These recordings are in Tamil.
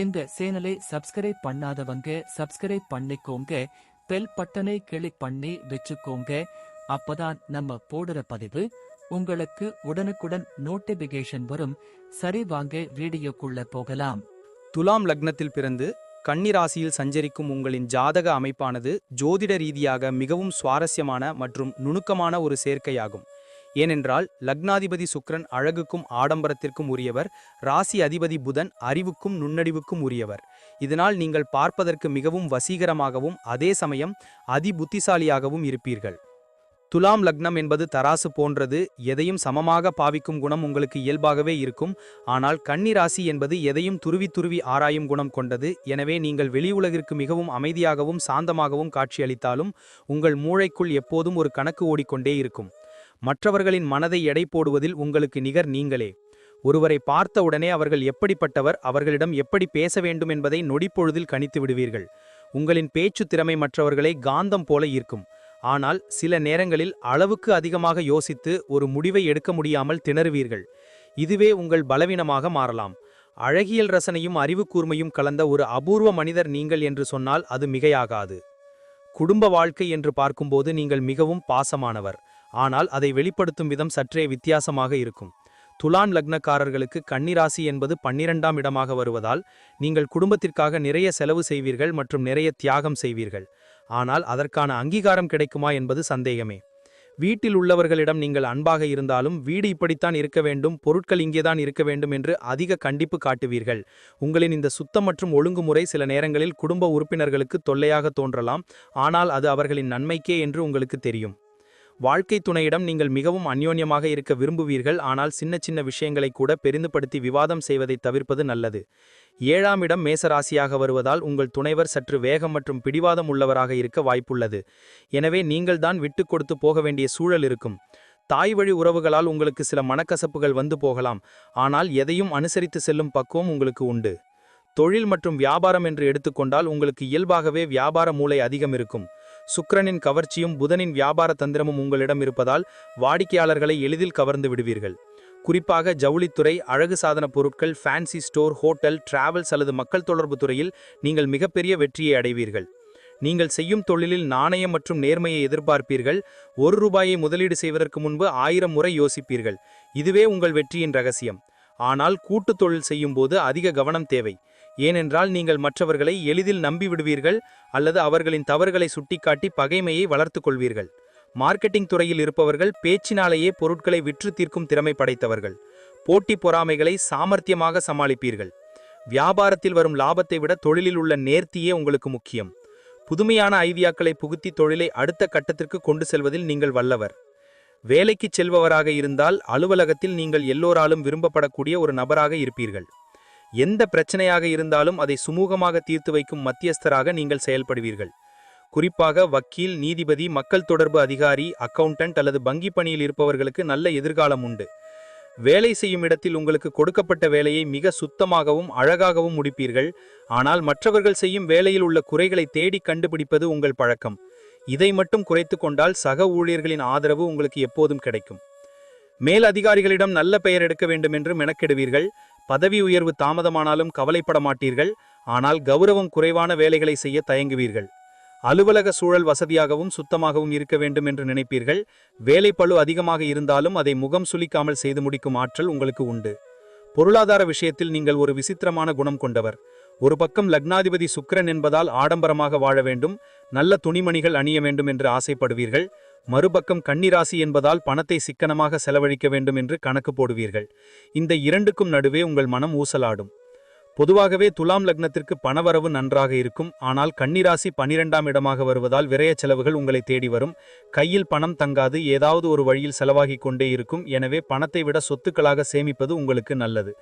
இந்த சேனலை சப்ஸ்கிரைப் பண்ணாதவங்க சப்ஸ்கிரைப் பண்ணிக்கோங்க. பெல் பட்டனை கிளிக் பண்ணி வச்சுக்கோங்க. அப்பதான் நம்ம போடுற பதிவு உங்களுக்கு உடனுக்குடன் நோட்டிபிகேஷன் வரும். சரி வாங்க வீடியோக்குள்ள போகலாம். துலாம் லக்னத்தில் பிறந்து கன்னிராசியில் சஞ்சரிக்கும் உங்களின் ஜாதக அமைப்பானது ஜோதிட ரீதியாக மிகவும் சுவாரஸ்யமான மற்றும் நுணுக்கமான ஒரு சேர்க்கையாகும். ஏனென்றால் லக்னாதிபதி சுக்கிரன் அழகுக்கும் ஆடம்பரத்திற்கும் உரியவர் ராசி அதிபதி புதன் அறிவுக்கும் நுண்ணறிவுக்கும் உரியவர். இதனால் நீங்கள் பார்ப்பதற்கு மிகவும் வசீகரமாகவும் அதே சமயம் அதிபுத்திசாலியாகவும் இருப்பீர்கள். துலாம் லக்னம் என்பது தராசு போன்றது எதையும் சமமாக பாவிக்கும் குணம் உங்களுக்கு இயல்பாகவே இருக்கும். ஆனால் கன்னி ராசி என்பது எதையும் துருவி துருவி ஆராயும் குணம் கொண்டது. எனவே நீங்கள் வெளியுலகிற்கு மிகவும் அமைதியாகவும் சாந்தமாகவும் காட்சியளித்தாலும் உங்கள் மூளைக்குள் எப்போதும் ஒரு கணக்கு ஓடிக்கொண்டே இருக்கும். மற்றவர்களின் மனதை எடை போடுவதில் உங்களுக்கு நிகர் நீங்களே. ஒருவரை பார்த்தவுடனே அவர்கள் எப்படிப்பட்டவர் அவர்களிடம் எப்படி பேச வேண்டும் என்பதை நொடிப்பொழுதில் கணித்து விடுவீர்கள். உங்களின் பேச்சு திறமை மற்றவர்களை காந்தம் போல ஈர்க்கும். ஆனால் சில நேரங்களில் அளவுக்கு அதிகமாக யோசித்து ஒரு முடிவை எடுக்க முடியாமல் திணறுவீர்கள். இதுவே உங்கள் பலவீனமாக மாறலாம். அழகியல் ரசனையும் அறிவு கூர்மையும் கலந்த ஒரு அபூர்வ மனிதர் நீங்கள் என்று சொன்னால் அது மிகையாகாது. குடும்ப வாழ்க்கை என்று பார்க்கும்போது நீங்கள் மிகவும் பாசமானவர். ஆனால் அதை வெளிப்படுத்தும் விதம் சற்றே வித்தியாசமாக இருக்கும். துலான் லக்னக்காரர்களுக்கு கன்னிராசி என்பது பன்னிரெண்டாம் இடமாக வருவதால் நீங்கள் குடும்பத்திற்காக நிறைய செலவு செய்வீர்கள் மற்றும் நிறைய தியாகம் செய்வீர்கள். ஆனால் அதற்கான அங்கீகாரம் கிடைக்குமா என்பது சந்தேகமே. வீட்டில் உள்ளவர்களிடம் நீங்கள் அன்பாக இருந்தாலும் வீடு இப்படித்தான் இருக்க வேண்டும் பொருட்கள் இங்கேதான் இருக்க வேண்டும் என்று அதிக கண்டிப்பு காட்டுவீர்கள். உங்களின் இந்த சுத்தம் மற்றும் ஒழுங்குமுறை சில நேரங்களில் குடும்ப உறுப்பினர்களுக்கு தொல்லையாக தோன்றலாம் ஆனால் அது அவர்களின் நன்மைக்கே என்று உங்களுக்கு தெரியும். வாழ்க்கை துணையிடம் நீங்கள் மிகவும் அந்யோன்யமாக இருக்க விரும்புவீர்கள் ஆனால் சின்ன சின்ன விஷயங்களை கூட பெரிந்துபடுத்தி விவாதம் செய்வதை தவிர்ப்பது நல்லது. ஏழாம் இடம் மேசராசியாக வருவதால் உங்கள் துணைவர் சற்று வேகம் மற்றும் பிடிவாதம் உள்ளவராக இருக்க வாய்ப்புள்ளது. எனவே நீங்கள்தான் விட்டு கொடுத்து போக வேண்டிய சூழல் இருக்கும். தாய் வழி உறவுகளால் உங்களுக்கு சில மனக்கசப்புகள் வந்து போகலாம். ஆனால் எதையும் அனுசரித்து செல்லும் பக்குவம் உங்களுக்கு உண்டு. தொழில் மற்றும் வியாபாரம் என்று எடுத்துக்கொண்டால் உங்களுக்கு இயல்பாகவே வியாபார மூளை அதிகம் இருக்கும். சுக்கிரனின் கவர்ச்சியும் புதனின் வியாபார தந்திரமும் உங்களிடம் இருப்பதால் வாடிக்கையாளர்களை எளிதில் கவர்ந்து விடுவீர்கள். குறிப்பாக ஜவுளித்துறை அழகு சாதன பொருட்கள் ஃபேன்சி ஸ்டோர் ஹோட்டல் டிராவல்ஸ் அல்லது மக்கள் தொடர்பு துறையில் நீங்கள் மிகப்பெரிய வெற்றியை அடைவீர்கள். நீங்கள் செய்யும் தொழிலில் நாணயம் மற்றும் நேர்மையை எதிர்பார்ப்பீர்கள். ஒரு ரூபாயை முதலீடு செய்வதற்கு முன்பு ஆயிரம் முறை யோசிப்பீர்கள். இதுவே உங்கள் வெற்றியின் ரகசியம். ஆனால் கூட்டுத் தொழில் செய்யும்போது அதிக கவனம் தேவை. ஏனென்றால் நீங்கள் மற்றவர்களை எளிதில் நம்பிவிடுவீர்கள் அல்லது அவர்களின் தவறுகளை சுட்டிக்காட்டி பகைமையை வளர்த்துக் கொள்வீர்கள் மார்க்கெட்டிங் துறையில் இருப்பவர்கள் பேச்சினாலேயே பொருட்களை விற்று தீர்க்கும் திறமை படைத்தவர்கள். போட்டி பொறாமைகளை சாமர்த்தியமாக சமாளிப்பீர்கள். வியாபாரத்தில் வரும் லாபத்தை விட தொழிலில் உள்ள நேர்த்தியே உங்களுக்கு முக்கியம். புதுமையான ஐடியாக்களை புகுத்தி தொழிலை அடுத்த கட்டத்திற்கு கொண்டு செல்வதில் நீங்கள் வல்லவர். வேலைக்கு செல்பவராக இருந்தால் அலுவலகத்தில் நீங்கள் எல்லோராலும் விரும்பப்படக்கூடிய ஒரு நபராக இருப்பீர்கள். எந்த பிரச்சனையாக இருந்தாலும் அதை சுமூகமாக தீர்த்து வைக்கும் மத்தியஸ்தராக நீங்கள் செயல்படுவீர்கள். குறிப்பாக வக்கீல் நீதிபதி மக்கள் தொடர்பு அதிகாரி அக்கவுண்டன்ட் அல்லது வங்கி பணியில் இருப்பவர்களுக்கு நல்ல எதிர்காலம் உண்டு. வேலை செய்யும் இடத்தில் உங்களுக்கு கொடுக்கப்பட்ட வேலையை மிக சுத்தமாகவும் அழகாகவும் முடிப்பீர்கள். ஆனால் மற்றவர்கள் செய்யும் வேலையில் உள்ள குறைகளை தேடி கண்டுபிடிப்பது உங்கள் பழக்கம். இதை மட்டும் குறைத்து கொண்டால் சக ஊழியர்களின் ஆதரவு உங்களுக்கு எப்போதும் கிடைக்கும். மேல் அதிகாரிகளிடம் நல்ல பெயர் எடுக்க வேண்டும் என்று மெனக்கெடுவீர்கள். பதவி உயர்வு தாமதமானாலும் கவலைப்பட மாட்டீர்கள் ஆனால் கௌரவம் குறைவான வேலைகளை செய்ய தயங்குவீர்கள். அலுவலக சூழல் வசதியாகவும் சுத்தமாகவும் இருக்க வேண்டும் என்று நினைப்பீர்கள். வேலைப்பழு அதிகமாக இருந்தாலும் அதை முகம் சுளிக்காமல் செய்து முடிக்கும் ஆற்றல் உங்களுக்கு உண்டு. பொருளாதார விஷயத்தில் நீங்கள் ஒரு விசித்திரமான குணம் கொண்டவர். ஒரு பக்கம் லக்னாதிபதி சுக்கிரன் என்பதால் ஆடம்பரமாக வாழ வேண்டும் நல்ல துணிமணிகள் அணிய வேண்டும் என்று ஆசைப்படுவீர்கள். மறுபக்கம் கன்னிராசி என்பதால் பணத்தை சிக்கனமாக செலவழிக்க வேண்டும் என்று கணக்கு போடுவீர்கள். இந்த இரண்டுக்கும் நடுவே உங்கள் மனம் ஊசலாடும். பொதுவாகவே துலாம் லக்னத்திற்கு பணவரவு நன்றாக இருக்கும். ஆனால் கன்னிராசி பனிரெண்டாம் இடமாக வருவதால் விரைய செலவுகள் உங்களை தேடி வரும். கையில் பணம் தங்காது ஏதாவது ஒரு வழியில் செலவாகிக் கொண்டே இருக்கும். எனவே பணத்தை விட சொத்துக்களாக சேமிப்பது உங்களுக்கு நல்லது.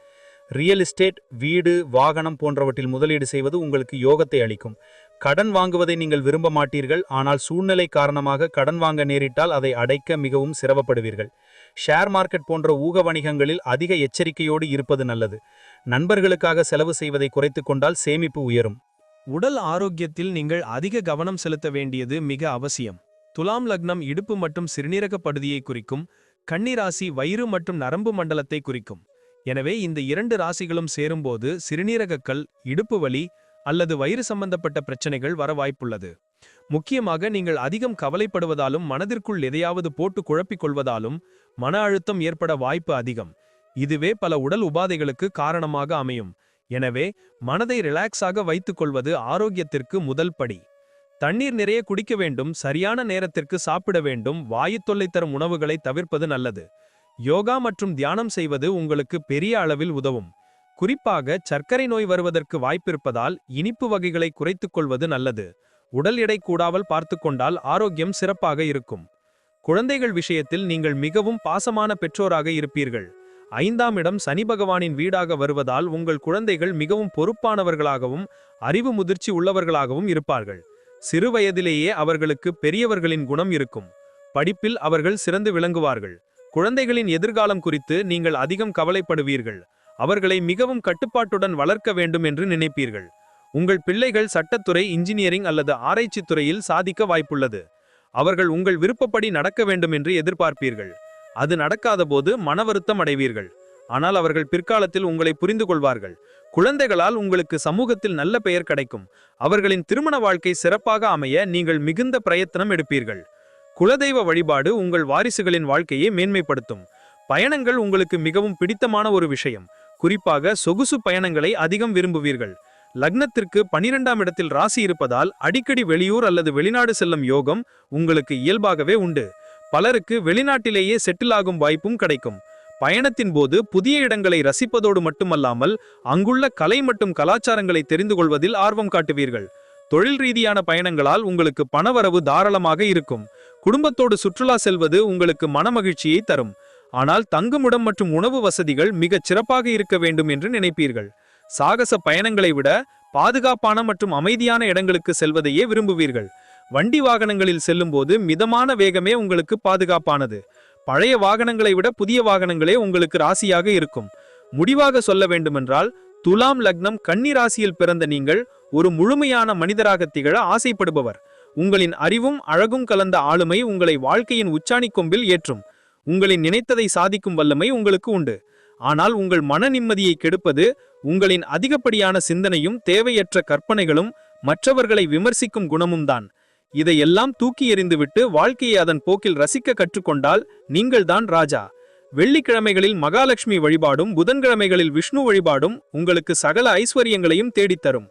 ரியல் எஸ்டேட் வீடு வாகனம் போன்றவற்றில் முதலீடு செய்வது உங்களுக்கு யோகத்தை அளிக்கும். கடன் வாங்குவதை நீங்கள் விரும்ப மாட்டீர்கள் ஆனால் சூழ்நிலை காரணமாக கடன் வாங்க நேரிட்டால் அதை அடைக்க மிகவும் சிரமப்படுவீர்கள். ஷேர் மார்க்கெட் போன்ற ஊக வணிகங்களில் அதிக எச்சரிக்கையோடு இருப்பது நல்லது. நண்பர்களுக்காக செலவு செய்வதை குறைத்து கொண்டால் சேமிப்பு உயரும். உடல் ஆரோக்கியத்தில் நீங்கள் அதிக கவனம் செலுத்த வேண்டியது மிக அவசியம். துலாம் லக்னம் இடுப்பு மற்றும் சிறுநீரக படுதியை குறிக்கும் கன்னிராசி வயிறு மற்றும் நரம்பு மண்டலத்தை குறிக்கும். எனவே இந்த இரண்டு ராசிகளும் சேரும்போது சிறுநீரகக்கல் இடுப்பு வலி அல்லது வயிறு சம்பந்தப்பட்ட பிரச்சனைகள் வர வாய்ப்புள்ளது. முக்கியமாக நீங்கள் அதிகம் கவலைப்படுவதாலும் மனதிற்குள் எதையாவது போட்டு குழப்பிக் கொள்வதாலும் மன அழுத்தம் ஏற்பட வாய்ப்பு அதிகம். இதுவே பல உடல் உபாதைகளுக்கு காரணமாக அமையும். எனவே மனதை ரிலாக்ஸாக வைத்துக் கொள்வது ஆரோக்கியத்திற்கு முதல் படி. தண்ணீர் நிறைய குடிக்க வேண்டும் சரியான நேரத்திற்கு சாப்பிட வேண்டும் வாயு தொல்லை தரும் உணவுகளை தவிர்ப்பது நல்லது. யோகா மற்றும் தியானம் செய்வது உங்களுக்கு பெரிய அளவில் உதவும். குறிப்பாக சர்க்கரை நோய் வருவதற்கு வாய்ப்பிருப்பதால் இனிப்பு வகைகளை குறைத்துக் கொள்வது நல்லது. உடல் எடை கூடாமல் பார்த்து கொண்டால் ஆரோக்கியம் சிறப்பாக இருக்கும். குழந்தைகள் விஷயத்தில் நீங்கள் மிகவும் பாசமான பெற்றோராக இருப்பீர்கள். ஐந்தாம் இடம் சனி பகவானின் வீடாக வருவதால் உங்கள் குழந்தைகள் மிகவும் பொறுப்பானவர்களாகவும் அறிவு முதிர்ச்சி உள்ளவர்களாகவும் இருப்பார்கள். சிறு வயதிலேயே அவர்களுக்கு பெரியவர்களின் குணம் இருக்கும். படிப்பில் அவர்கள் சிறந்து விளங்குவார்கள். குழந்தைகளின் எதிர்காலம் குறித்து நீங்கள் அதிகம் கவலைப்படுவீர்கள். அவர்களை மிகவும் கட்டுப்பாட்டுடன் வளர்க்க வேண்டும் என்று நினைப்பீர்கள். உங்கள் பிள்ளைகள் சட்டத்துறை இன்ஜினியரிங் அல்லது ஆராய்ச்சி துறையில் சாதிக்க வாய்ப்புள்ளது. அவர்கள் உங்கள் விருப்பப்படி நடக்க வேண்டும் என்று எதிர்பார்ப்பீர்கள். அது நடக்காதபோது மன வருத்தம் அடைவீர்கள். ஆனால் அவர்கள் பிற்காலத்தில் உங்களை புரிந்து கொள்வார்கள். குழந்தைகளால் உங்களுக்கு சமூகத்தில் நல்ல பெயர் கிடைக்கும். அவர்களின் திருமண வாழ்க்கை சிறப்பாக அமைய நீங்கள் மிகுந்த பிரயத்தனம் எடுப்பீர்கள். குலதெய்வ வழிபாடு உங்கள் வாரிசுகளின் வாழ்க்கையை மேன்மைப்படுத்தும். பயணங்கள் உங்களுக்கு மிகவும் பிடித்தமான ஒரு விஷயம். குறிப்பாக சொகுசு பயணங்களை அதிகம் விரும்புவீர்கள். லக்னத்திற்கு பனிரெண்டாம் இடத்தில் ராசி இருப்பதால் அடிக்கடி வெளியூர் அல்லது வெளிநாடு செல்லும் யோகம் உங்களுக்கு இயல்பாகவே உண்டு. பலருக்கு வெளிநாட்டிலேயே செட்டில் ஆகும் வாய்ப்பும் கிடைக்கும். பயணத்தின் போது புதிய இடங்களை ரசிப்பதோடு மட்டுமல்லாமல் அங்குள்ள கலை மற்றும் கலாச்சாரங்களை தெரிந்து கொள்வதில் ஆர்வம் காட்டுவீர்கள். தொழில் ரீதியான பயணங்களால் உங்களுக்கு பணவரவு தாராளமாக இருக்கும். குடும்பத்தோடு சுற்றுலா செல்வது உங்களுக்கு மனமகிழ்ச்சியை தரும். ஆனால் தங்குமிடம் மற்றும் உணவு வசதிகள் மிகச் சிறப்பாக இருக்க வேண்டும் என்று நினைப்பீர்கள். சாகச பயணங்களை விட பாதுகாப்பான மற்றும் அமைதியான இடங்களுக்கு செல்வதையே விரும்புவீர்கள். வண்டி வாகனங்களில் செல்லும்போது மிதமான வேகமே உங்களுக்கு பாதுகாப்பானது. பழைய வாகனங்களை விட புதிய வாகனங்களே உங்களுக்கு ராசியாக இருக்கும். முடிவாக சொல்ல வேண்டுமென்றால் துலாம் லக்னம் கன்னி ராசியில் பிறந்த நீங்கள் ஒரு முழுமையான மனிதராக திகழ ஆசைப்படுபவர். உங்களின் அறிவும் அழகும் கலந்த ஆளுமை உங்களை வாழ்க்கையின் உச்சாணி கொம்பில் ஏற்றும். உங்களின் நினைத்ததை சாதிக்கும் வல்லமை உங்களுக்கு உண்டு. ஆனால் உங்கள் மன நிம்மதியை கெடுப்பது உங்களின் அதிகப்படியான சிந்தனையும் தேவையற்ற கற்பனைகளும் மற்றவர்களை விமர்சிக்கும் குணமும் தான். இதையெல்லாம் தூக்கி எறிந்துவிட்டு வாழ்க்கையை அதன் போக்கில் ரசிக்க கற்றுக்கொண்டால் நீங்கள்தான் ராஜா. வெள்ளிக்கிழமைகளில் மகாலட்சுமி வழிபாடும் புதன்கிழமைகளில் விஷ்ணு வழிபாடும் உங்களுக்கு சகல ஐஸ்வர்யங்களையும் தேடித்தரும்.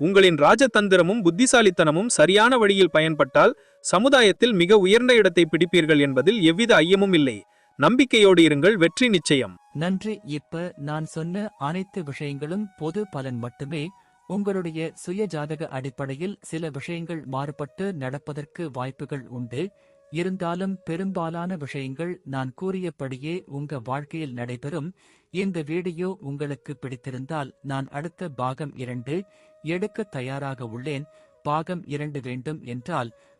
உங்களின் ராஜதந்திரமும் புத்திசாலித்தனமும் சரியான வழியில் பயன்பட்டால் சமுதாயத்தில் மிக உயர்ந்த இடத்தை பிடிப்பீர்கள் என்பதில் எவ்வித ஐயமும் இல்லை. நம்பிக்கையோடு இருங்கள் வெற்றி நிச்சயம். நன்றி. இப்ப நான் சொன்ன அனைத்து விஷயங்களும் பொது பலன் மட்டுமே. உங்களுடைய சுய ஜாதக அடிப்படையில் சில விஷயங்கள் மாறுபட்டு நடப்பதற்கு வாய்ப்புகள் உண்டு. இருந்தாலும் பெரும்பாலான விஷயங்கள் நான் கூறியபடியே உங்க வாழ்க்கையில் நடைபெறும். இந்த வீடியோ உங்களுக்கு பிடித்திருந்தால் நான் அடுத்த பாகம் இரண்டு எடுக்க தயாராக உள்ளேன். பாகம் இரண்டு வேண்டும் என்றால்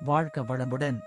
வாழ்க வளமுடன்.